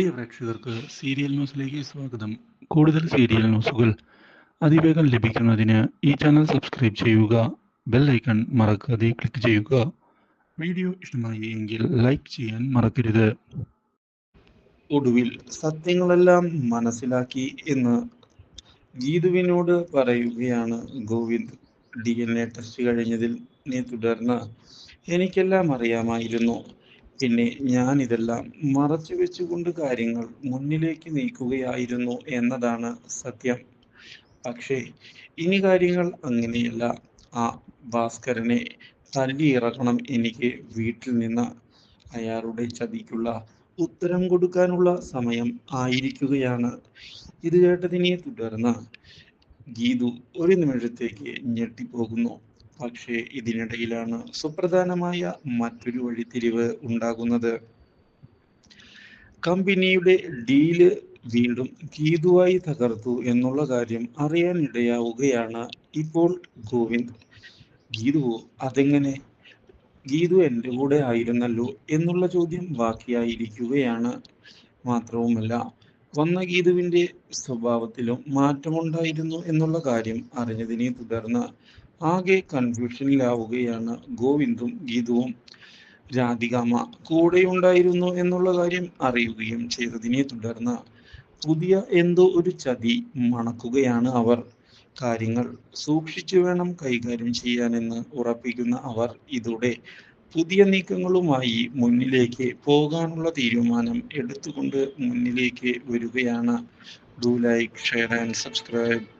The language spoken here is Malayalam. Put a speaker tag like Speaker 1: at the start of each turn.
Speaker 1: പ്രിയ പ്രേക്ഷകർക്ക് സീരിയൽ ന്യൂസിലേക്ക് സ്വാഗതം. കൂടുതൽ സീരിയൽ ന്യൂസുകൾ അതിവേഗം ലഭിക്കുന്നതിന് ഈ ചാനൽ സബ്സ്ക്രൈബ് ചെയ്യുക ബെൽ ഐക്കൺ മറക്കാതെ ക്ലിക്ക് ചെയ്യുക. വീഡിയോ ഇഷ്ടമായി എങ്കിൽ ലൈക്ക് ചെയ്യാൻ മറക്കരുത്.
Speaker 2: ഒടുവിൽ സത്യങ്ങളെല്ലാം മനസ്സിലാക്കി എന്ന് ഗീതുവിനോട് പറയുകയാണ് Govind. D N A test കഴിഞ്ഞതിനെ തുടർന്ന് എനിക്കെല്ലാം അറിയാമായിരുന്നു. പിന്നെ ഞാൻ ഇതെല്ലാം മറച്ചു വെച്ചുകൊണ്ട് കാര്യങ്ങൾ മുന്നിലേക്ക് നീക്കുകയായിരുന്നു എന്നതാണ് സത്യം. പക്ഷേ ഇനി കാര്യങ്ങൾ അങ്ങനെയല്ല. ആ ഭാസ്കരനെ തല്ലിയിറക്കണം എനിക്ക് വീട്ടിൽ നിന്ന്. അയാളുടെ ചതിക്കുള്ള ഉത്തരം കൊടുക്കാനുള്ള സമയം ആയിരിക്കുകയാണ്. ഇത് കേട്ടതിനെ തുടർന്ന് ഗീതു ഒരു നിമിഷത്തേക്ക് ഞെട്ടിപ്പോകുന്നു. പക്ഷേ ഇതിനിടയിലാണ് സുപ്രധാനമായ മറ്റൊരു വഴിത്തിരിവ് ഉണ്ടാകുന്നത്. കമ്പനിയുടെ ഡീൽ വീണ്ടും ഗീതുവായി തകർത്തു എന്നുള്ള കാര്യം അറിയാനിടയാവുകയാണ് ഇപ്പോൾ ഗോവിന്ദ്. ഗീതു അതെങ്ങനെ? ഗീതു എന്റെ കൂടെ ആയിരുന്നല്ലോ എന്നുള്ള ചോദ്യം ബാക്കിയായിരിക്കുകയാണ്. മാത്രവുമല്ല വന്ന ഗീതുവിന്റെ സ്വഭാവത്തിലും മാറ്റമുണ്ടായിരുന്നു എന്നുള്ള കാര്യം അറിഞ്ഞതിനെ തുടർന്ന് ആകെ കൺഫ്യൂഷനിലാവുകയാണ് ഗോവിന്ദും ഗീതുവും. രാധികാമ കൂടെയുണ്ടായിരുന്നു എന്നുള്ള കാര്യം അറിയുകയും ചെയ്തതിനെ തുടർന്ന് പുതിയ എന്തോ ഒരു ചതി മണക്കുകയാണ് അവർ. കാര്യങ്ങൾ സൂക്ഷിച്ചു വേണം കൈകാര്യം ചെയ്യാനെന്ന് ഉറപ്പിക്കുന്ന അവർ ഇതോടെ പുതിയ നീക്കങ്ങളുമായി മുന്നിലേക്ക് പോകാനുള്ള തീരുമാനം എടുത്തുകൊണ്ട് മുന്നിലേക്ക് വരികയാണ്. Do like share and subscribe